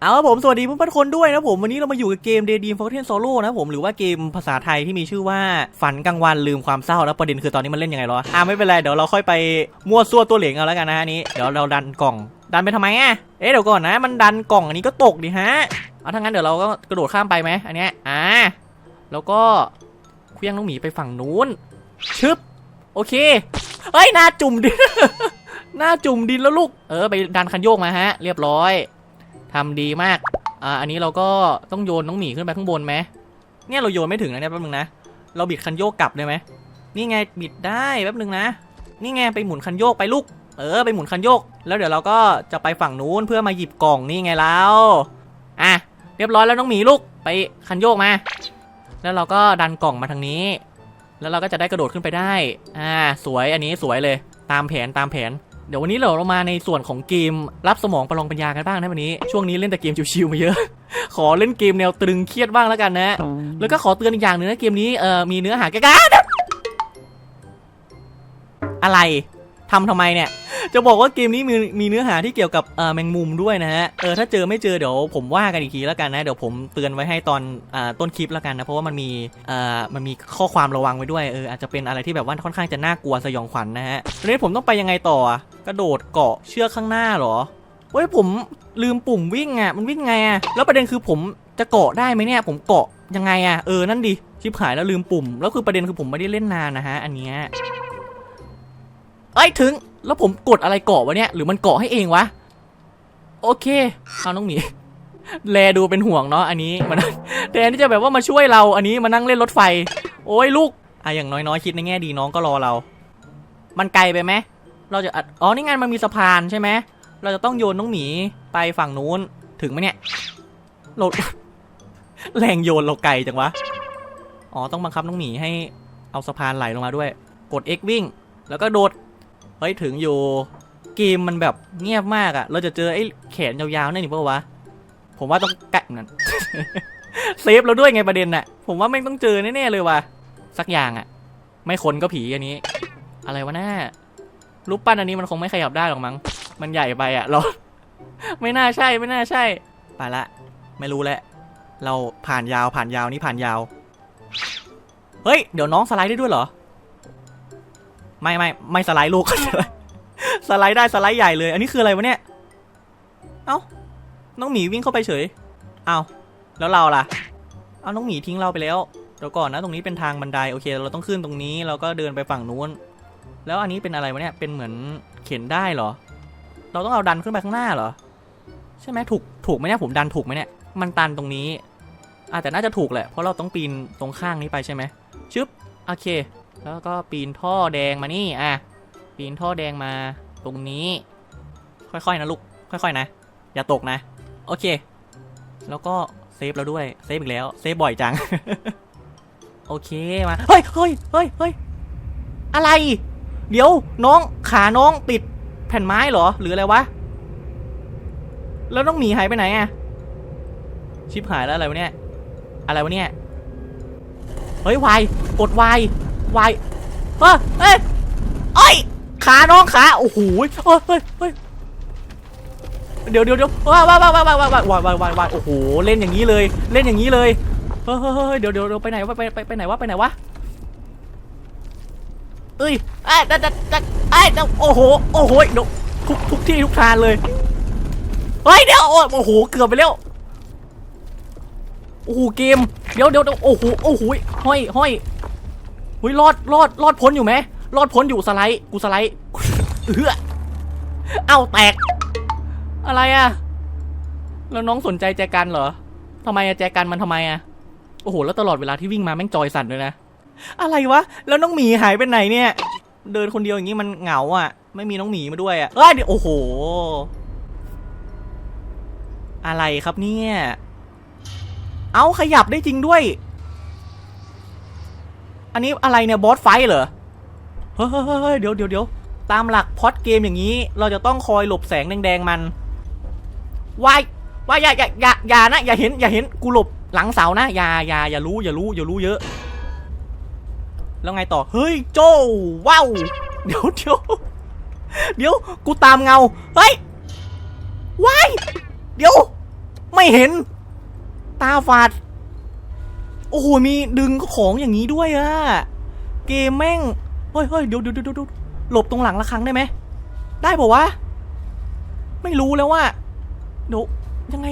เอาละผมสวัสดีเพื่อนๆคนด้วยนะผมวันนี้เรามาอยู่กับเกม Day Dream Forgotten Sorrow นะผมหรือว่าเกมภาษาไทยที่มีชื่อว่าฝันกลางวันลืมความเศร้าแล้วประเด็นคือตอนนี้มันเล่นยังไงหรออ่าไม่เป็นไรเดี๋ยวเราค่อยไปมั่วซั่วตัวเหลงเอาแล้วกันนะฮะนี้เดี๋ยวเราดันกล่อง ดันไปทำไมอะเอ๊ะเดี๋ยวก่อนนะ มันดันกล่องอันนี้ก็ตกดิฮะเอาถ้างั้นเดี๋ยวเราก็กระโดดข้ามไปไหมอันเนี้ยอ่าแล้วก็เคลี้ยงน้องหมีไปฝั่งนู้นชึบโอเคเอ้ยหน้าจุ่มดินหน้าจุ่มดินแล้วลูกเออไปดันคันโยกมาฮะ เรียบร้อย ทำดีมาก อ่า อันนี้เราก็ต้องโยนน้องหมีขึ้นไปข้างบนไหมเนี่ยเราโยนไม่ถึงนะเนี่ยแป๊บนึงนะ เราบิดคันโยกกลับได้ไหม นี่ไงบิดได้แป๊บนึงนะ นี่ไงไปหมุนคันโยกไปลูก เออไปหมุนคันโยก แล้วเดี๋ยวเราก็จะไปฝั่งนู้นเพื่อมาหยิบกล่องนี่ไงแล้ว อะเรียบร้อยแล้วน้องหมีลูกไปคันโยกมา แล้วเราก็ดันกล่องมาทางนี้ แล้วเราก็จะได้กระโดดขึ้นไปได้ อ่า สวยอันนี้สวยเลย ตามแผนตามแผน เดี๋ยววันนี้เราเรามาในส่วนของเกมรับสมองประลองปัญญากันบ้างนะวันนี้ ช่วงนี้เล่นแต่เกมชิวๆมาเยอะ ขอเล่นเกมแนวตรึงเครียดบ้างแล้วกันนะ แล้วก็ขอเตือนอีกอย่างหนึ่งนะเกมนี้เอ่อมีเนื้อหาแก่กันอะไร ทำทำไมเนี่ย จะบอกว่าเกมนี้มีมีเนื้อหาที่เกี่ยวกับเออแมงมุมด้วยนะฮะ เออถ้าเจอไม่เจอเดี๋ยวผมว่ากันอีกทีแล้วกันนะ เดี๋ยวผมเตือนไว้ให้ตอนอ่าต้นคลิปแล้วกันนะ เพราะว่ามันมีอ่อมันมีข้อความระวังไว้ด้วย เอออาจจะเป็นอะไรที่แบบว่าค่อนข้างจะน่ากลัวสยองขวัญนะฮะทีนี้ผมต้องไปยังไงต่อ กระโดดเกาะเชือกข้างหน้าหรอเฮ้ยผมลืมปุ่มวิ่งอะ มันวิ่งไงอะ แล้วประเด็นคือผมจะเกาะได้ไหมเนี่ย ผมเกาะยังไงอะ เออ นั่นดิ ชิบหายแล้วลืมปุ่ม แล้วคือประเด็นคือผมไม่ได้เล่นนานนะฮะ อันเนี้ย เอ้ยถึง แล้วผมกดอะไรเกาะวะเนี่ย หรือมันเกาะให้เองวะ โอเคเอาน้องหมีแลดูเป็นห่วงเนาะอันนี้มันแทนที่จะแบบว่ามาช่วยเราอันนี้มานั่งเล่นรถไฟ โอ้ยลูกอะอย่างน้อยๆคิดในแง่ดีน้องก็รอเรา มันไกลไปไหมเราจะอ๋อนี่ไงมันมีสะพานใช่ไหมเราจะต้องโยนน้องหมีไปฝั่งนู้นถึงไหมเนี่ยเราแรงโยนเราไกลจังวะอ๋อต้องบังคับน้องหมีให้เอาสะพานไหลลงมาด้วย กด X วิ่ง แล้วก็โดด เฮ้ยถึงอยู่เกมมันแบบเงียบมากอะเราจะเจอไอ้แขนยาวๆนี่นี่ปะวะผมว่าต้องแกะนั่นเซฟเราด้วยไงประเด็นน่ะ ผมว่าไม่ต้องเจอแน่ๆเลยว่ะสักอย่างอะไม่คนก็ผีอันนี้ อะไรวะหน้ารูปปั้นอันนี้มันคงไม่ขยับได้หรอกมั้งมันใหญ่ไปอะเราไม่น่าใช่ไม่น่าใช่ไปละ ไม่รู้แหละ เราผ่านยาวผ่านยาวนี่ผ่านยาว เฮ้ย เดี๋ยวน้องสไลด์ได้ด้วยเหรอ ไม่ไม่ไม่สไลด์ลูก สไลด์ได้สไลด์ใหญ่เลย อันนี้คืออะไรวะเนี่ย เอ้า น้องหมีวิ่งเข้าไปเฉย เอ้า แล้วเราล่ะ เอาน้องหมีทิ้งเราไปแล้วเดี๋ยวก่อนนะตรงนี้เป็นทางบันไดโอเค เราต้องขึ้นตรงนี้เราก็เดินไปฝั่งนู้น แล้วอันนี้เป็นอะไรวะเนี่ย เป็นเหมือนเข็นได้เหรอ เราต้องเอาดันขึ้นไปข้างหน้าเหรอ ใช่ไหมถูกถูกไหมเนี่ยผมดันถูกไหมเนี่ย มันตันตรงนี้อาจจะแต่น่าจะถูกแหละ เพราะเราต้องปีนตรงข้างนี้ไปใช่ไหมชึบ โอเค แล้วก็ปีนท่อแดงมานี่อะปีนท่อแดงมาตรงนี้ ค่อยๆนะลูกค่อยๆนะ อย่าตกนะ โอเค แล้วก็เซฟเราด้วยเซฟอีกแล้วเซฟบ่อยจัง โอเคมาเฮ้ยเฮ้ยเฮ้ยเฮ้ยอะไร เดี๋ยวน้องขาน้องติดแผ่นไม้เหรอ หรืออะไรวะ แล้วน้องหมีหายไปไหนอะชิบหายแล้วอะไรวะเนี่ย อะไรวะเนี่ย เฮ้ยวายกดวาย วายเฮ้ยเฮ้ยเอ้ยขาน้องขาโอ้โหเฮ้ยเฮ้ยเฮ้ยเดี๋ยวเดี๋ยวเดี๋ยวว้ายว้ายว้ายว้ายว้ายว้ายว้าว้าว้าวโอ้โหเล่นอย่างนี้เลยเล่นอย่างนี้เลยเฮ้ยเฮ้ยเดี๋ยวเดี๋ยวเดี๋ยวไปไหนวะไปไปไปไหนวะไปไหนวะเอ้ยไอ้ดัดดัดดัดไอ้ดี๋ยวโอ้โหโอ้โหเดี๋ยวทุกทุกที่ทุกทางเลยเฮ้ยเดี๋ยวโอ้โอ้โหเกือบไปแล้วโอ้โหเกมเดี๋ยวเดี๋ยวเดี๋ยวโอ้โหโอ้โหห้อยห้อย หุ้ยรอดรอดรอดพ้นอยู่ไหมรอดพ้นอยู่สไลด์กูสไลด์เออเอ้าแตก อะไรอะแล้วน้องสนใจแจกันเหรอทำไมอะแจกันมันทำไมอะโอ้โหแล้วตลอดเวลาที่วิ่งมาแม่งจอยสั่นเลยนะอะไรวะแล้วน้องหมีหายไปไหนเนี่ย เดินคนเดียวอย่างนี้มันเหงาอะ ไม่มีน้องหมีมาด้วยอะเอ้ยโอ้โห อะไรครับเนี่ย เอาขยับได้จริงด้วย อันนี้อะไรเนี่ยบอสไฟเหรอ เฮ้ยเดี๋ยวเดี๋ยวเดี๋ยวตามหลักพอดเกมอย่างนี้ เราจะต้องคอยหลบแสงแดงๆมันวายวายอย่าอย่าอย่าอย่านะอย่าเห็นอย่าเห็นกูหลบหลังเสานะอย่าอย่าอย่ารู้อย่ารู้อย่ารู้เยอะ แล้วไงต่อ เฮ้ยโจว้าวเดี๋ยวเดี๋ยวเดี๋ยวกูตามเงาเฮ้ยว้ายเดี๋ยว ไม่เห็น ตาฝาด อ้โหมีดึงของอย่างนี้ด้วยอะเกมแม่งเฮ้ยเฮ้ยเดี๋ยวเดี๋ยวเดี๋ยวเดี๋ยวหลบตรงหลังระฆังได้ไหมได้ปะวะไม่รู้แล้วว่าเดี๋ยวยังไง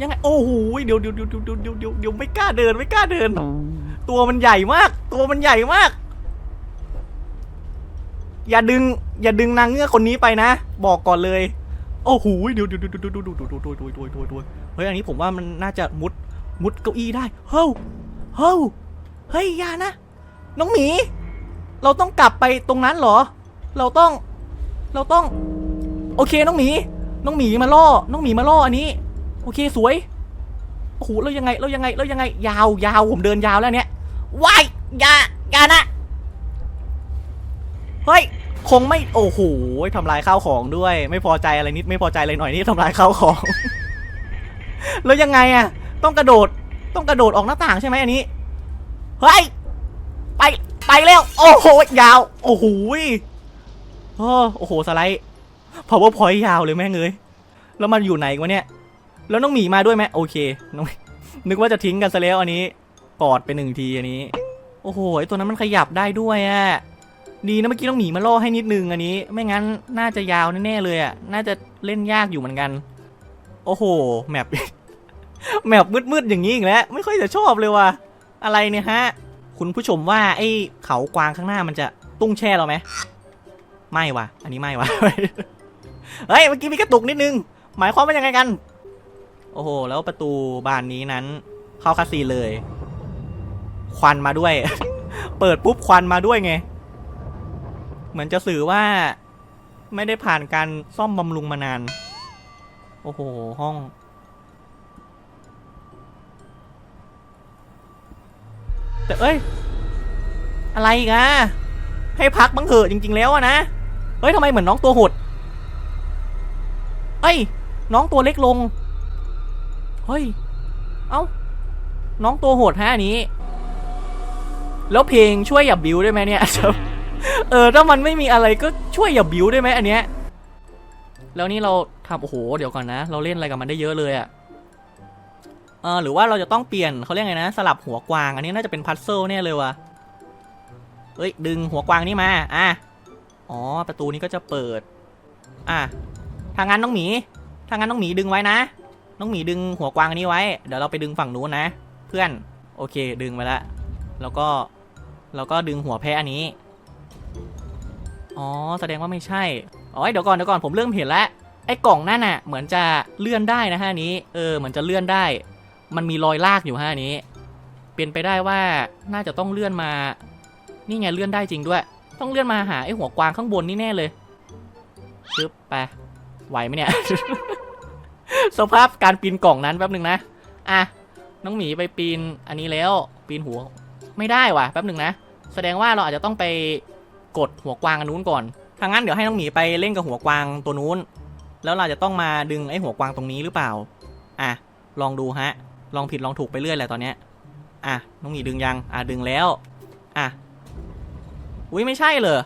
ยังไง โอ้โหเดี๋ยวเดี๋ยวเดี๋ยวเดี๋ยวเดี๋ยวเดี๋ยวเดี๋ยวไม่กล้าเดินไม่กล้าเดิน ตัวมันใหญ่มาก ตัวมันใหญ่มาก อย่าดึง อย่าดึงนางเงือกคนนี้ไปนะ บอกก่อนเลย โอ้โหเดี๋ยวเดี๋ยวเดี๋ยวเดี๋ยวเดี๋ยวเดี๋ยวเดี๋ยวเดี๋ยวเดี๋ยวเดี๋ยวเดี๋ยวเดี๋ยวเฮ้ยอันนี้ผมว่ามันน่าจะมุดมุดเก้าอี้ได้ เฮ้ย เฮ้ยเฮ้ยยานะ น้องหมี เราต้องกลับไปตรงนั้นเหรอ เราต้อง เราต้อง โอเคน้องหมี น้องหมีมาล่อ น้องหมีมาล่ออันนี้ โอเคสวย โอ้โหแล้วยังไงแล้วยังไงแล้วยังไง ยาวยาวผมเดินยาวแล้วเนี่ยว้ายยายานะ เฮ้ย คงไม่ โอ้โหทำลายข้าวของด้วย ไม่พอใจอะไรนิด ไม่พอใจอะไรหน่อยนี่ทำลายข้าวของ แล้วยังไงอะต้องกระโดด ต้องกระโดดออกหน้าต่างใช่ไหมอันนี้ เฮ้ย ไป ไปแล้ว โอ้โห ยาว โอ้โหโอ้โอ้โห สไลด์ powerpoint ยาวเลยแม่งเลยแล้วมันอยู่ไหนวะเนี่ย แล้วน้องหมีมาด้วยไหมโอเค น้อง นึกว่าจะทิ้งกันซะแล้วอันนี้ กอดไปหนึ่งทีอันนี้ โอ้โห ไอตัวนั้นมันขยับได้ด้วยอะดีนะเมื่อกี้น้องหมีมาล่อให้นิดนึงอันนี้ ไม่งั้นน่าจะยาวแน่ๆเลยอะน่าจะเล่นยากอยู่เหมือนกัน โอ้โห แมป แมปมืดๆอย่างนี้อีกแล้วไม่ค่อยจะชอบเลยว่ะอะไรเนี่ยฮะ คุณผู้ชมว่าไอ้เขากวางข้างหน้ามันจะตุ้งแช่เราไหมไม่ว่ะ อันนี้ไม่ว่ะเฮ้ยเมื่อกี้มีกระตุกนิดนึง หมายความว่ายังไงกัน โอ้โห แล้วประตูบานนี้นั้น เข้าคาซีเลย ควันมาด้วย เปิดปุ๊บควันมาด้วยไง เหมือนจะสื่อว่า ไม่ได้ผ่านการซ่อมบำรุงมานาน โอ้โห ห้อง แต่เอ้ย อะไรอีกอะให้พักบ้างเถอะจริง ๆ แล้วอะนะ เฮ้ยทำไมเหมือนน้องตัวหด เอ้ย น้องตัวเล็กลง เฮ้ย เอ้า น้องตัวหดฮะอันนี้ แล้วเพลงช่วยอย่าบิวได้ไหมเนี่ย เออถ้ามันไม่มีอะไรก็ช่วยอย่าบิวได้ไหมอันเนี้ย แล้วนี่เราทำโอ้โห เดี๋ยวก่อนนะ เราเล่นอะไรกับมันได้เยอะเลยอะ ออหรือว่าเราจะต้องเปลี่ยนเขาเรียกไงนะ สลับหัวกวาง อันนี้น่าจะเป็นพัซเซิลแน่เลยว่ะเอ้ยดึงหัวกวางนี่มาอะอ๋อประตูนี้ก็จะเปิด อะทางงั้นน้องหมีทางงั้นน้องหมีดึงไว้นะ น้องหมีดึงหัวกวางอันนี้ไว้ เดี๋ยวเราไปดึงฝั่งนู้นนะ เพื่อนโอเคดึงไปแล้วแล้วก็แล้วก็ดึงหัวแพะอันนี้อ๋อแสดงว่าไม่ใช่อ๋อเดี๋ยวก่อนเดี๋ยวก่อนผมเริ่มเห็นแล้วไอ้กล่องนั่นน่ะเหมือนจะเลื่อนได้นะฮะนี้เออเหมือนจะเลื่อนได้ มันมีรอยลากอยู่ฮะนนี้ เป็นไปได้ว่าน่าจะต้องเลื่อนมา นี่ไงเลื่อนได้จริงด้วย ต้องเลื่อนมาหาไอ้หัวกวางข้างบนนี่แน่เลยชึบไปไหวไหมเนี่ย สภาพการปีนกล่องนั้นแป๊บหนึ่งนะ อะ น้องหมีไปปีนอันนี้แล้ว ปีนหัว ไม่ได้ว่ะแป๊บหนึ่งนะ แสดงว่าเราอาจจะต้องไปกดหัวกวางอันนู้นก่อนถ้างั้นเดี๋ยวให้น้องหมีไปเล่นกับหัวกวางตัวนู้น แล้วเราจะต้องมาดึงไอ้หัวกวางตรงนี้หรือเปล่า อะ ลองดูฮะ ลองผิดลองถูกไปเรื่อยแหละตอนเนี้ย อะน้องหมีดึงยัง อะดึงแล้ว อะ อุ้ยไม่ใช่เหรอ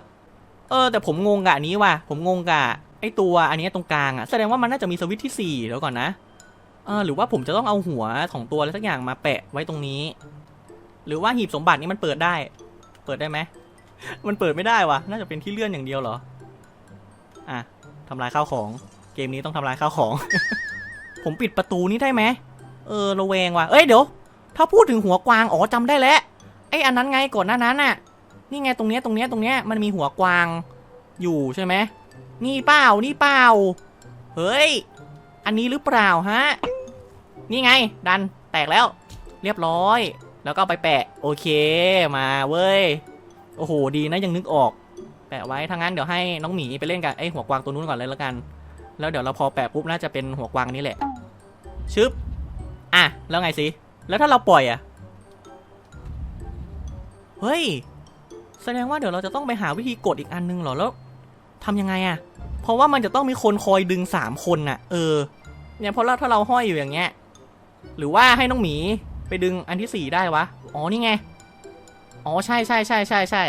เออ แต่ผมงงกับอันนี้ว่ะ ผมงงกับไอตัวอันนี้ตรงกลางอะแสดงว่ามันน่าจะมีสวิตช์ที่สี่เดี๋ยวก่อนนะ เออหรือว่าผมจะต้องเอาหัวของตัวอะไรสักอย่างมาแปะไว้ตรงนี้ หรือว่าหีบสมบัตินี่มันเปิดได้ เปิดได้ไหม มันเปิดไม่ได้วะน่าจะเป็นที่เลื่อนอย่างเดียวเหรอ อะทำลายข้าวของ เกมนี้ต้องทำลายข้าวของ ผมปิดประตูนี้ได้ไหม เออระแวงว่ะ เอ้ยเดี๋ยว ถ้าพูดถึงหัวกวาง อ๋อจำได้แล้ว ไอ้อันนั้นไงก่อนหน้านั้นน่ะ นี่ไงตรงเนี้ยตรงเนี้ยตรงเนี้ยมันมีหัวกวางอยู่ใช่ไหม นี่เปล่า นี่เปล่า เฮ้ย อันนี้หรือเปล่าฮะ นี่ไง ดันแตกแล้ว เรียบร้อย แล้วก็ไปแปะ โอเค มาเว้ย โอ้โห ดีนะยังนึกออก แปะไว้ ถ้างั้นเดี๋ยวให้น้องหมีไปเล่นกับไอ้หัวกวางตัวนู้นก่อนเลยแล้วกัน แล้วเดี๋ยวเราพอแปะปุ๊บน่าจะเป็นหัวกวางนี้แหละ ชึบ อะ แล้วไงสิ แล้วถ้าเราปล่อยอะ เฮ้ย แสดงว่าเดี๋ยวเราจะต้องไปหาวิธีกดอีกอันนึงเหรอ แล้วทำยังไงอะเพราะว่ามันจะต้องมีคนคอยดึงสามคนน่ะ เออ เนี่ยเพราะเราถ้าเราห้อยอยู่อย่างเงี้ย หรือว่าให้น้องหมีไปดึงอันที่สี่ได้วะ อ๋อ นี่ไง อ๋อ ใช่ใช่ใช่ใช่ใช่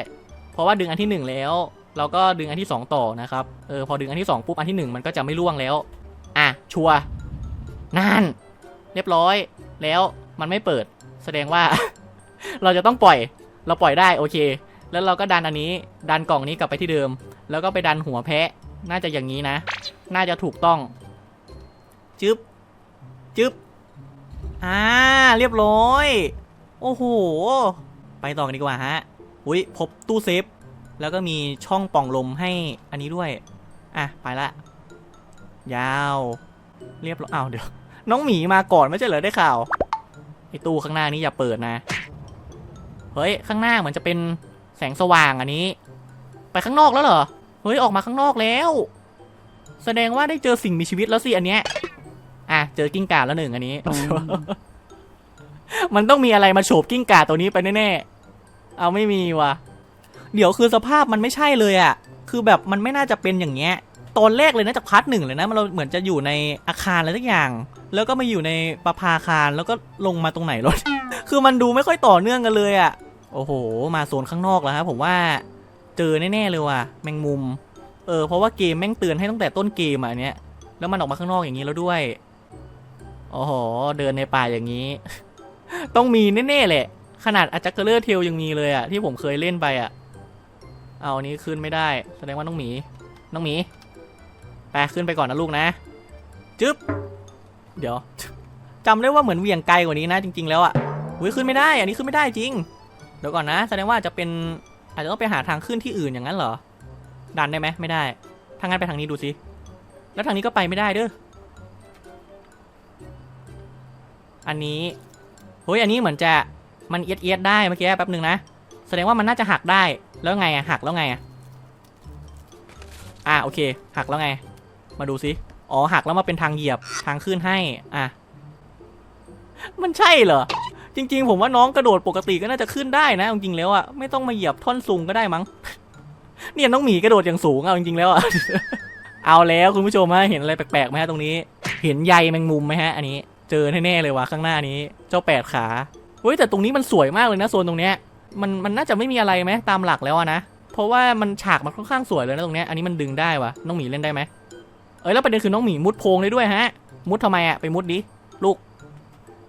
เพราะว่าดึงอันที่หนึ่งแล้ว เราก็ดึงอันที่สองต่อนะครับ เออ พอดึงอันที่สองปุ๊บ อันที่หนึ่งมันก็จะไม่ล่วงแล้ว อะ ชัวร์นั่น เรียบร้อย แล้วมันไม่เปิด แสดงว่า เราจะต้องปล่อย เราปล่อยได้โอเค แล้วเราก็ดันอันนี้ ดันกล่องนี้กลับไปที่เดิม แล้วก็ไปดันหัวแพะ น่าจะอย่างนี้นะ น่าจะถูกต้อง จึ๊บ จึ๊บ อ่า เรียบร้อย โอ้โห ไปต่อกันดีกว่าฮะ อุ้ยพบตู้เซฟ แล้วก็มีช่องป่องลมให้อันนี้ด้วย อะ ไปละ ยาว เรียบร้อยอ้าวเดี๋ยว น้องหมีมาก่อนไม่ใช่เหรอได้ข่าวไอตู้ข้างหน้านี้อย่าเปิดนะ เฮ้ยข้างหน้าเหมือนจะเป็นแสงสว่างอันนี้ ไปข้างนอกแล้วเหรอ เฮ้ยออกมาข้างนอกแล้ว แสดงว่าได้เจอสิ่งมีชีวิตแล้วสิอันเนี้ย อะเจอกิ้งก่าแล้วหนึ่งอันนี้ มันต้องมีอะไรมาโฉบกิ้งก่าตัวนี้ไปแน่ๆ เอาไม่มีว่ะ เดี๋ยวคือสภาพมันไม่ใช่เลยอะคือแบบมันไม่น่าจะเป็นอย่างเงี้ย ตอนแรกเลยนะจากพาร์ทหนึ่งเลยนะมันเราเหมือนจะอยู่ในอาคารอะไรสักอย่าง แล้วก็มาอยู่ในประภาคารแล้วก็ลงมาตรงไหนรถ คือมันดูไม่ค่อยต่อเนื่องกันเลยอะโอ้โห มาโซนข้างนอกแล้วครับผมว่าเจอแน่ๆเลยว่ะ แมงมุม เออเพราะว่าเกมแม่งเตือนให้ตั้งแต่ต้นเกมอะอันเนี้ยแล้วมันออกมาข้างนอกอย่างนี้แล้วด้วยโอ้โห เดินในป่าอย่างนี้ ต้องมีแน่ๆแหละ ขนาดอาจักเกอร์เทลยังมีเลยอะที่ผมเคยเล่นไปอะเอาอันนี้ขึ้นไม่ได้ แสดงว่าน้องหมี น้องหมี ไปขึ้นไปก่อนนะลูกนะ จึ๊บ เดี๋ยวจำได้ว่าเหมือนเวียงไกลกว่านี้นะจริง ๆ แล้วอะอุ้ยขึ้นไม่ได้ อันนี้ขึ้นไม่ได้จริง เดี๋ยวก่อนนะ แสดงว่าจะเป็นอาจจะต้องไปหาทางขึ้นที่อื่นอย่างนั้นเหรอ ดันได้ไหมไม่ได้ทางนั้นไปทางนี้ดูสิ แล้วทางนี้ก็ไปไม่ได้เด้อ อันนี้เฮ้ยอันนี้เหมือนจะมันเอียดเอียดได้เมื่อกี้แป๊บหนึ่งนะ แสดงว่ามันน่าจะหักได้ แล้วไงอะหักแล้วไงอะอะโอเค หักแล้วไง มาดูสิ อ๋อหักแล้วมาเป็นทางเหยียบทางขึ้นให้ อะ มันใช่เหรอ จริง ๆ ผมว่าน้องกระโดดปกติก็น่าจะขึ้นได้นะจริงๆแล้วอะไม่ต้องมาเหยียบท่อนสูงก็ได้มั้ง เนี่ยน้องหมีกระโดดอย่างสูงเอาจริงๆแล้วอะเอาแล้วคุณผู้ชมฮะเห็นอะไรแปลกๆไหมฮะตรงนี้ เห็นใยแมงมุมไหมฮะ อันนี้ เจอแน่ๆเลยว่ะข้างหน้านี้ เจ้าแปดขาเฮ้ยแต่ตรงนี้มันสวยมากเลยนะโซนตรงเนี้ยมันมันน่าจะไม่มีอะไรไหมตามหลักแล้วนะเพราะว่ามันฉากมันค่อนข้างสวยเลยนะตรงเนี้ยอันนี้มันดึงได้วะน้องหมีเล่นได้ไหม เอ้ยแล้วประเด็นคือน้องหมีมุดโพงได้ด้วยฮะ มุดทำไมอะไปมุดดิลูก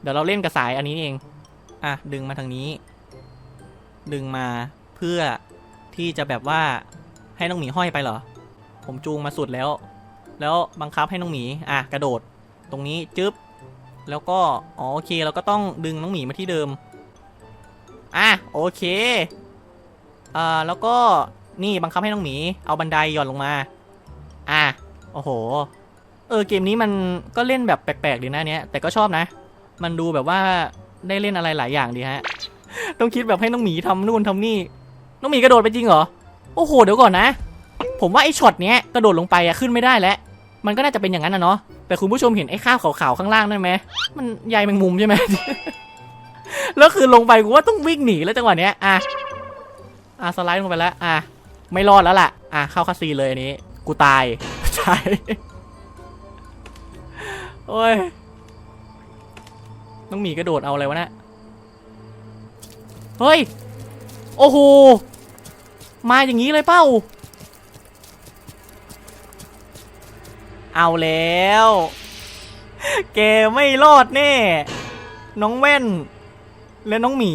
เดี๋ยวเราเล่นกับสายอันนี้เอง อะดึงมาทางนี้ ดึงมาเพื่อที่จะแบบว่าให้น้องหมีห้อยไปเหรอ ผมจูงมาสุดแล้ว แล้วบังคับให้น้องหมีอะกระโดด ตรงนี้จึ๊บแล้วก็อ๋อโอเคเราก็ต้องดึงน้องหมีมาที่เดิมอะโอเคอ่าแล้วก็นี่บังคับให้น้องหมี เอาบันไดหย่อนลงมา อะ โอ้โห เออเกมนี้มันก็เล่นแบบแปลกๆดีนะเนี้ยแต่ก็ชอบนะ มันดูแบบว่าได้เล่นอะไรหลายอย่างดีฮะ ต้องคิดแบบให้น้องหมีทำนู่นทำนี่ น้องหมีกระโดดไปจริงเหรอ โอ้โห เดี๋ยวก่อนนะ ผมว่าไอ้ช็อตเนี้ยกระโดดลงไปอะขึ้นไม่ได้แล้ว มันก็น่าจะเป็นอย่างนั้นนะเนาะ แต่คุณผู้ชมเห็นไอ้ข้าวขาวๆข้างล่างนั่นไหม มันใยแมงมุมใช่ไหม แล้วคือลงไปกูว่าต้องวิ่งหนีแล้วจังหวะเนี้ย อะ อะสไลด์ลงไปแล้ว อะ ไม่รอดแล้วล่ะ อะเข้าคาซีเลยอันนี้ กูตาย ใช่โอ้ยน้องหมีกระโดดเอาอะไรวะเนะี่ยเฮ้ย โอ้โห มาอย่างนี้เลยเป้า เอาแล้ว แกไม่รอดแน่ น้องแว่น และน้องหมี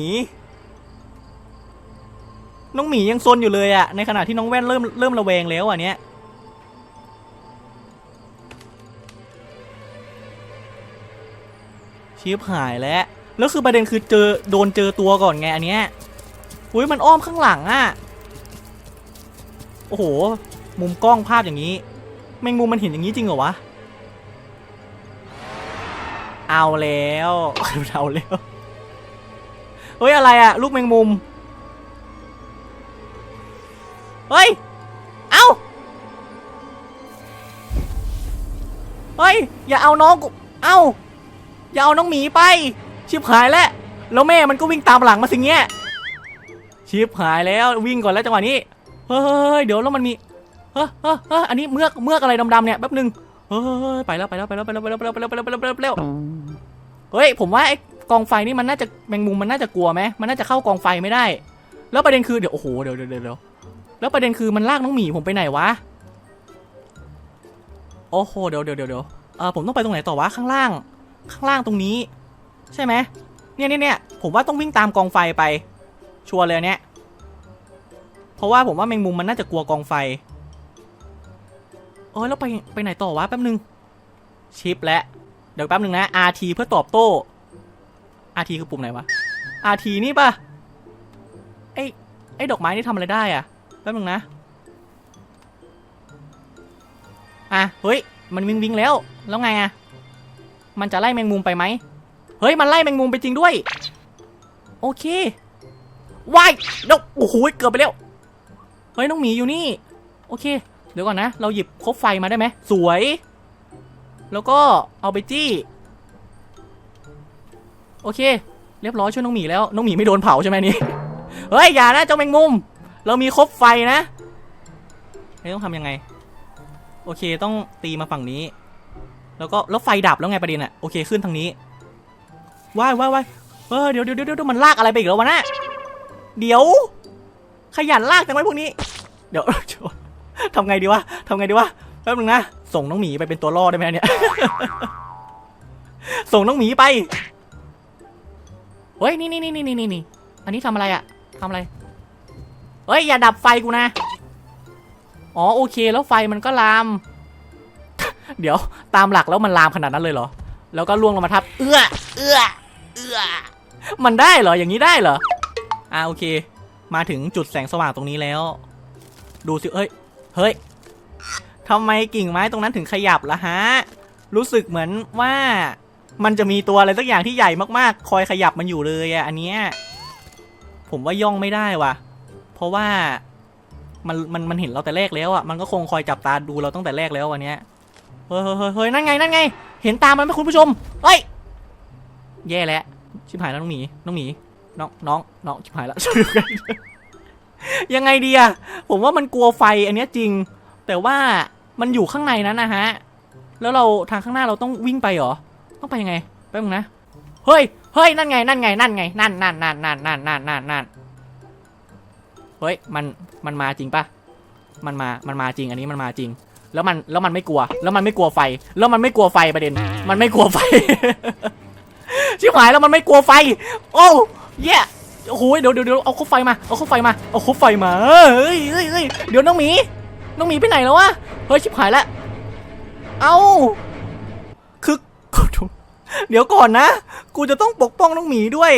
น้องหมียังซนอยู่เลยอะในขณะที่น้องแว่นเริ่มเริ่มระแวงแล้วอะเนี้ย ชิปหายแล้ว แล้วคือประเด็นคือเจอโดนเจอตัวก่อนไงอันเนี้ยอุ้ยมันอ้อมข้างหลังอะโอ้โห มุมกล้องภาพอย่างนี้ แมงมุมมันเห็นอย่างนี้จริงเหรอวะ เอาแล้วเอาแล้วเฮ้ยอะไรอะลูกแมงมุม เฮ้ย เอาเฮ้ย อย่าเอาน้องกู เอ้า อย่าเอาน้องหมีไป ชิบหายแล้วแล้วแม่มันก็วิ่งตามหลังมาสิเงี้ยชิบหายแล้ววิ่งก่อนแล้วจังหวะนี้เฮ้ยเดี๋ยวแล้วมันมีเฮ้ยเฮ้ยเฮ้ยอันนี้เมือกเมือกอะไรดำๆเนี่ยแป๊บนึงเฮ้ยไปแล้วไปแล้วไปแล้วไปแล้วไปแล้วไปแล้วไปแล้วไปแล้วไปแล้วไปแล้วไปแล้วเฮ้ยผมว่าไอ้กองไฟนี่มันน่าจะแมงมุมมันน่าจะกลัวไหมมันน่าจะเข้ากองไฟไม่ได้ แล้วประเด็นคือเดี๋ยวโอ้โหเดี๋ยวเดี๋ยวเดี๋ยวแล้วประเด็นคือมันลากน้องหมีผมไปไหนวะโอ้โหเดี๋ยวเดี๋ยวเดี๋ยวเดี๋ยวเออผมต้องไปตรงไหนต่อวะข้างล่าง ข้างล่างตรงนี้ ใช่ไหมเนี่ยเนี่ยเนี่ยผมว่าต้องวิ่งตามกองไฟไป ชัวร์เลยเนี้ยเพราะว่าผมว่าแมงมุมมันน่าจะกลัวกองไฟเอ้ยแล้วไปไปไหนต่อวะแป๊บนึง ชิปและเดี๋ยวแป๊บนึงนะ RT เพื่อตอบโต้ RT คือปุ่มไหนวะ RT นี่ปะไอไอดอกไม้นี่ทำอะไรได้อะแป๊บนึงนะอะเฮ้ย มันวิ่งวิ่งแล้ว แล้วไงอะ มันจะไล่แมงมุมไปไหม เฮ้ย มันไล่แมงมุมไปจริงด้วย โอเควายเดี๋ยวโอ้โหเกือบไปแล้ว เฮ้ยน้องหมีอยู่นี่ โอเค เดี๋ยวก่อนนะ เราหยิบคบไฟมาได้ไหม สวย แล้วก็เอาไปจี้ โอเค เรียบร้อยช่วยน้องหมีแล้ว น้องหมีไม่โดนเผาใช่ไหมนี่ เฮ้ย อย่านะเจ้าแมงมุม เรามีคบไฟนะเฮ้ยต้องทำยังไง โอเคต้องตีมาฝั่งนี้ แล้วก็แล้วไฟดับแล้วไงประเด็นอะโอเคขึ้นทางนี้ว้ายว้ายว้ายเออเดี๋ยวเดี๋ยวเดี๋ยวเดี๋ยวมันลากอะไรไปอีกแล้ววะน่ะเดี๋ยว ขยันลากจังไว้พวกนี้ เดี๋ยวทำไงดีวะทำไงดีวะแป๊บนึงนะส่งน้องหมีไปเป็นตัวล่อได้ไหมเนี่ยส่งน้องหมีไปเฮ้ยนี่นี่นี่นี่นี่นี่อันนี้ทำอะไรอะทำอะไรเฮ้ยอย่าดับไฟกูนะ อ๋อโอเคแล้วไฟมันก็ลาม เดี๋ยวตามหลักแล้วมันลามขนาดนั้นเลยเหรอ แล้วก็ล่วงลงมาทับ เอื้อ เอื้อ เอื้อ มันได้เหรอ อย่างนี้ได้เหรอ อ่าโอเค มาถึงจุดแสงสว่างตรงนี้แล้ว ดูสิ เอ้ย เฮ้ยทำไมกิ่งไม้ตรงนั้นถึงขยับล่ะฮะ รู้สึกเหมือนว่ามันจะมีตัวอะไรสักอย่างที่ใหญ่มากๆ คอยขยับมันอยู่เลยอะอันเนี้ย ผมว่าย่องไม่ได้ว่ะ เพราะว่ามันมันมันเห็นเราแต่แรกแล้วอะ มันก็คงคอยจับตาดูเราตั้งแต่แรกแล้ววันเนี้ย เฮ้ยเฮ้ยเฮ้ยนั่นไงนั่นไง เห็นตามมันไหมคุณผู้ชมเฮ้ยแย่แล้วชิบหายแล้วน้องหมีน้องหมีน้องน้องน้องชิบหายแล้วช่วยกันยังไงดีอะผมว่ามันกลัวไฟอันนี้จริง แต่ว่ามันอยู่ข้างในนั้นนะฮะ แล้วเราทางข้างหน้าเราต้องวิ่งไปเหรอ ต้องไปยังไงแป๊บนึงนะ เฮ้ย เฮ้ย นั่นไง นั่นไง นั่นไง นั่นนั่นนั่นนั่นนั่นนั่นนั่นนั่นเฮ้ย มัน มันมาจริงปะมันมา มันมาจริง อันนี้มันมาจริง แล้วมันแล้วมันไม่กลัว แล้วมันไม่กลัวไฟ แล้วมันไม่กลัวไฟประเด็น มันไม่กลัวไฟ ชิบหายแล้วมันไม่กลัวไฟ โอ้เย่โอ้โหเดี๋ยวเดี๋ยวเดี๋ยวเอาคบไฟมา เอาคบไฟมา เอาคบไฟมา เฮ้ยเฮ้ยเฮ้ยเดี๋ยวน้องหมี น้องหมีไปไหนแล้ววะ เฮ้ยชิบหายแล้วเอาคือเดี๋ยวก่อนนะ กูจะต้องปกป้องน้องหมีด้วย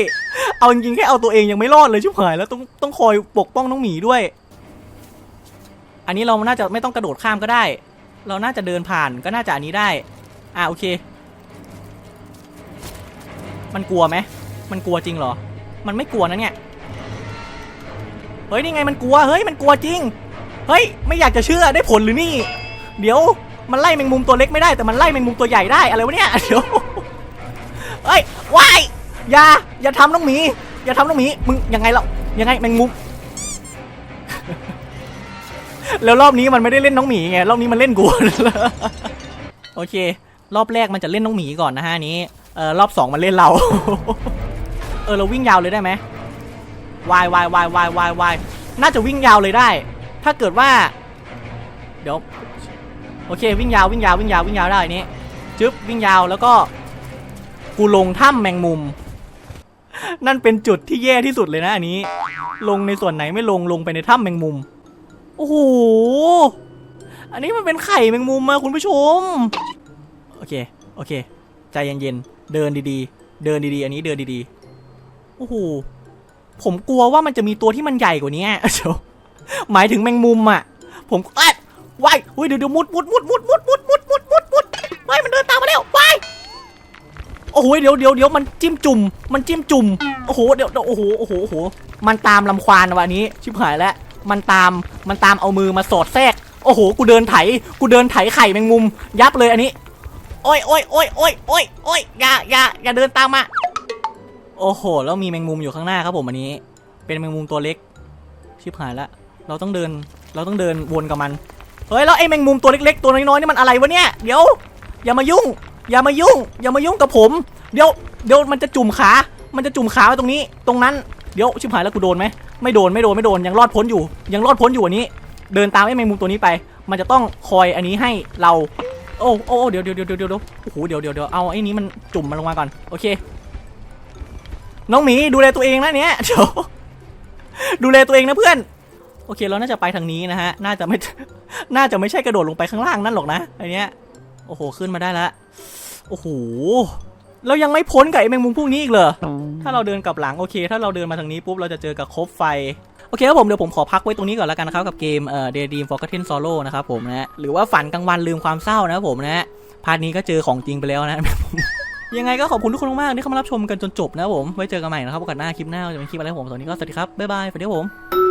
เอาจริงๆแค่เอาตัวเองยังไม่รอดเลยชิบหายแล้วต้องต้องคอยปกป้องน้องหมีด้วย อันนี้เราน่าจะไม่ต้องกระโดดข้ามก็ได้ เราน่าจะเดินผ่านก็น่าจะอันนี้ได้ อ่าโอเค มันกลัวไหมมันกลัวจริงเหรอ มันไม่กลัวนะเนี่ย เฮ้ยนี่ไงมันกลัว เฮ้ยมันกลัวจริง เฮ้ยไม่อยากจะเชื่อได้ผลหรือนี่ เดี๋ยวมันไล่แมงมุมตัวเล็กไม่ได้แต่มันไล่แมงมุมตัวใหญ่ได้อะไรวะเนี่ยเดี๋ยวเฮ้ยว้ายอย่าอย่าทำน้องหมี อย่าทำน้องหมี มึงยังไงล่ะยังไงแมงมุม แล้วรอบนี้มันไม่ได้เล่นน้องหมีไง รอบนี้มันเล่นกูโอเค รอบแรกมันจะเล่นน้องหมีก่อนนะฮะนี้ เออรอบสองมันเล่นเรา เออเราวิ่งยาวเลยได้ไหมวายวายวายวายวายวายน่าจะวิ่งยาวเลยได้ ถ้าเกิดว่า เดี๋ยว โอเค วิ่งยาววิ่งยาววิ่งยาววิ่งยาวได้นนี้จึ๊บวิ่งยาวแล้วก็กูลงถ้ำแมงมุม นั่นเป็นจุดที่แย่ที่สุดเลยนะอันนี้ ลงในส่วนไหนไม่ลงลงไปในถ้ำแมงมุม โอ้โห อันนี้มันเป็นไข่แมงมุมมาคุณผู้ชม โอเค โอเค ใจเย็นๆ เดินดีๆ เดินดีๆ อันนี้เดินดีๆ โอ้โห ผมกลัวว่ามันจะมีตัวที่มันใหญ่กว่านี้เดี๋ยวหมายถึงแมงมุมอะ ผมเอ้ยว้ายเฮ้ยเดี๋ยวเดี๋ยวมุดมุดมุดมุดมุดมุดมุดมุดมุดมุดว้ายมันเดินตามมาแล้วว้ายโอ้โหเดี๋ยวเดี๋ยวเดี๋ยวมันจิ้มจุ่ม มันจิ้มจุ่ม โอ้โห เดี๋ยวโอ้โห โอ้โห โอ้โห มันตามลำควานวันนี้ ชิบหายแล้ว มันตามมันตามเอามือมาสอดแทรก โอ้โห กูเดินไถ กูเดินไถไข่แมงมุม ยับเลยอันนี้ โอ้ยโอ้ยโอ้ยโอ้ยโอ้ยโอ้ยอย่าอย่าอย่าเดินตามมา โอ้โห แล้วมีแมงมุมอยู่ข้างหน้าครับผมอันนี้ เป็นแมงมุมตัวเล็ก ชิบหายล้วเราต้องเดิน เราต้องเดินวนกับมัน เฮ้ย แล้วไอ้แมงมุมตัวเล็กๆ ตัวน้อยๆนี่มันอะไรวะเนี่ย เดี๋ยว อย่ามายุ่ง อย่ามายุ่ง อย่ามายุ่งกับผม เดี๋ยว เดี๋ยวมันจะจุ่มขา มันจะจุ่มขาไว้ตรงนี้ ตรงนั้น เดี๋ยวชิบหายแล้วกูโดนไหม ไม่โดนไม่โดนไม่โดนยังรอดพ้นอยู่ ยังรอดพ้นอยู่อันนี้ เดินตามไอ้แมงมุมตัวนี้ไป มันจะต้องคอยอันนี้ให้เราโอ้โอ้เดี๋ยวเดี๋ยวเดี๋ยวเดี๋ยวเดี๋ยวโอ้โหเดี๋ยวเดี๋ยวเดี๋ยวเอาไอ้นี้มันจุ่มมันลงมาก่อนโอเค น้องหมีดูแลตัวเองนะเนี้ยเดี๋ยวดูแลตัวเองนะเพื่อน โอเคเราน่าจะไปทางนี้นะฮะน่าจะไม่น่าจะไม่ใช่กระโดดลงไปข้างล่างนั่นหรอกนะไอเนี้ยโอ้โหขึ้นมาได้แล้วโอ้โห เรายังไม่พ้นกับไอ้แมงมุมพวกนี้อีกเหรอ ถ้าเราเดินกลับหลังโอเค ถ้าเราเดินมาทางนี้ปุ๊บเราจะเจอกับคบไฟโอเคครับผมเดี๋ยวผมขอพักไว้ตรงนี้ก่อนแล้วกันนะครับกับเกมเอ่อ Daydream Forgotten Sorrow นะครับผมนะฮะหรือว่าฝันกลางวันลืมความเศร้านะครับผมนะฮะพาร์ทนี้ก็เจอของจริงไปแล้วนะยังไงก็ขอบคุณทุกคนมากๆที่เข้ามารับชมกันจนจบนะครับผมไว้เจอกันใหม่นะครับโอกาสหน้าคลิปหน้าจะเป็นคลิปอะไรครับผมตอนนี้ก็สวัสดีครับบ๊ายบายสวัสดีครับผม